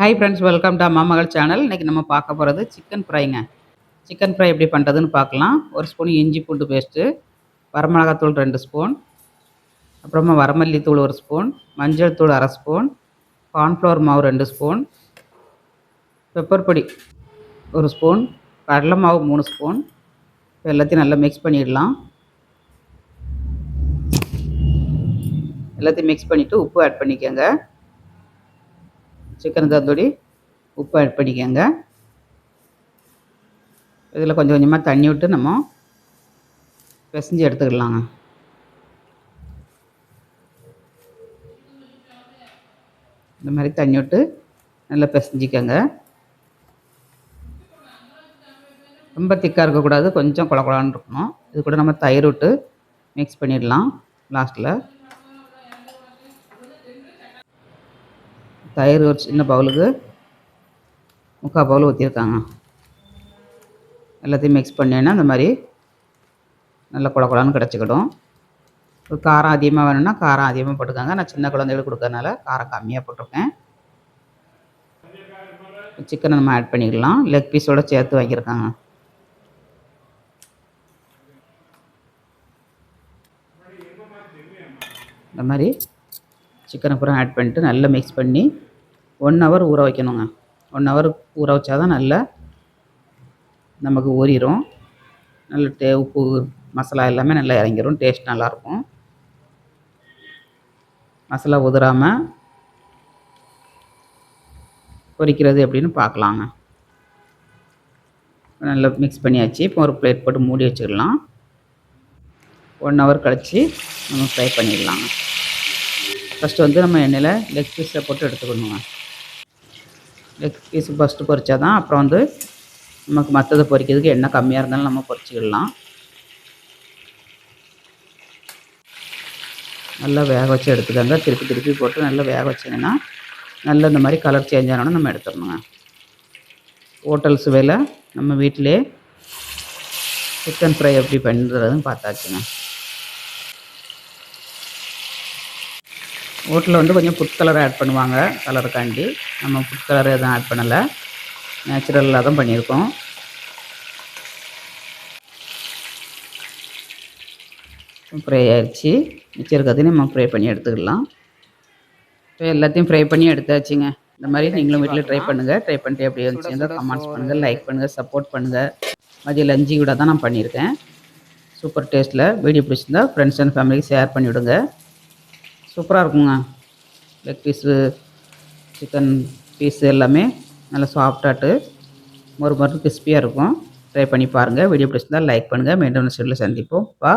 Hi friends welcome to அம்மா மகள் channel இன்றைக்கி நம்ம பார்க்க போகிறது சிக்கன் ஃப்ரைங்க சிக்கன் ஃப்ரை எப்படி பண்ணுறதுன்னு பார்க்கலாம். ஒரு ஸ்பூன் இஞ்சி பூண்டு பேஸ்ட்டு வரமிளகாத்தூள் ரெண்டு ஸ்பூன் அப்புறமா வரமல்லி தூள் ஒரு ஸ்பூன் மஞ்சள் தூள் அரை ஸ்பூன் கார்ன்ஃப்ளவர் மாவு ரெண்டு ஸ்பூன் பெப்பர் பொடி ஒரு ஸ்பூன் கடலை மாவு மூணு ஸ்பூன் எல்லாத்தையும் நல்லா மிக்ஸ் பண்ணிடலாம். எல்லாத்தையும் மிக்ஸ் பண்ணிவிட்டு உப்பு ஆட் பண்ணிக்கோங்க. சிக்கன் தந்தூரி உப்பு ஆட் பண்ணிக்கோங்க. இதில் கொஞ்சம் கொஞ்சமாக தண்ணி விட்டு நம்ம பிசைஞ்சு எடுத்துக்கலாங்க. இந்த மாதிரி தண்ணி விட்டு நல்லா பிசைஞ்சிக்கோங்க. ரொம்ப திக்காக இருக்கக்கூடாது கொஞ்சம் குழ குழான்னு இருக்கணும். இது கூட நம்ம தயிர் விட்டு மிக்ஸ் பண்ணிடலாம் லாஸ்ட்டில் தயிர் ஒரு சின்ன பவுலுக்கு முக்கால் பவுல் ஊற்றிருக்காங்க எல்லாத்தையும் மிக்ஸ் பண்ணேன்னா இந்த மாதிரி நல்ல குழ குழான்னு கிடச்சிக்கிடும். காரம் அதிகமாக வேணும்னா காரம் அதிகமாக போட்டுக்காங்க. நான் சின்ன குழந்தைகளுக்கு கொடுக்கறனால காரம் கம்மியாக போட்டிருக்கேன். சிக்கனை நம்ம ஆட் பண்ணிக்கலாம். லெக் பீஸோடு சேர்த்து வாங்கியிருக்காங்க. இந்த மாதிரி சிக்கனை பூரா ஆட் பண்ணிட்டு நல்லா மிக்ஸ் பண்ணி ஒன் ஹவர் ஊற வைக்கணுங்க. ஒன் ஹவர் ஊற வச்சா தான் நல்லா நமக்கு ஊறிடும் நல்ல டே உப்பு மசாலா எல்லாமே நல்லா இறங்கிடும் டேஸ்ட் நல்லாயிருக்கும். மசாலா உதிராமல் பொரிக்கிறது எப்படின்னு பார்க்கலாங்க. நல்லா மிக்ஸ் பண்ணியாச்சு. இப்போ ஒரு பிளேட் போட்டு மூடி வச்சுக்கலாம் ஒன் ஹவர் கழித்து நம்ம ஃப்ரை பண்ணிடலாங்க. ஃபஸ்ட்டு வந்து நம்ம எண்ணெயில் லெக் பீஸை போட்டு எடுத்துக்கணுங்க. லெக் பீஸ் ஃபஸ்ட்டு பொரிச்சா தான் அப்புறம் வந்து நமக்கு மற்றதை பொரிக்கிறதுக்கு எண்ணெய் கம்மியாக இருந்தாலும் நம்ம பொரிச்சிக்கிடலாம். நல்லா வேக வச்சு எடுத்துக்கோங்க. திருப்பி திருப்பி போட்டு நல்லா வேக வச்சிங்கன்னா நல்ல இந்த மாதிரி கலர் சேஞ்ச் ஆனோன்னு நம்ம எடுத்துடணுங்க. ஹோட்டல்ஸ் வேலை நம்ம வீட்டிலே சிக்கன் ஃப்ரை எப்படி பண்ணுறதுன்னு பார்த்தாச்சுங்க. ஓட்டில் வந்து கொஞ்சம் ஃபுட் கலர் ஆட் பண்ணுவாங்க கலருக்காண்டி நம்ம ஃபுட் கலர் எதுவும் ஆட் பண்ணலை. நேச்சுரலாக தான் பண்ணியிருக்கோம். ஃப்ரை ஆயிடுச்சு. மிச்சம் இருக்கிறதையும் நம்ம ஃப்ரை பண்ணி எடுத்துக்கலாம். இப்போ எல்லாத்தையும் ஃப்ரை பண்ணி எடுத்தாச்சுங்க. இந்த மாதிரி நீங்களும் வீட்டில் ட்ரை பண்ணுங்கள் ட்ரை பண்ணிட்டு எப்படி வந்துச்சுங்க கமெண்ட்ஸ் பண்ணுங்கள் லைக் பண்ணுங்கள் சப்போர்ட் பண்ணுங்கள் மதியம் லஞ்சு கூட தான் நான் பண்ணியிருக்கேன். சூப்பர் டேஸ்ட்டில் வீடியோ பிடிச்சிருந்தா ஃப்ரெண்ட்ஸ் அண்ட் ஃபேமிலிக்கு ஷேர் பண்ணிவிடுங்க. சூப்பராக இருக்குங்க லெக் பீஸு சிக்கன் பீஸு எல்லாமே நல்லா சாஃப்டாட்டு மொறு மறு கிறிஸ்பியாக இருக்கும். ட்ரை பண்ணி பாருங்கள் வீடியோ பிடிச்சிருந்தால் லைக் பண்ணுங்கள் மீண்டும் சைடில் சந்திப்போம். பா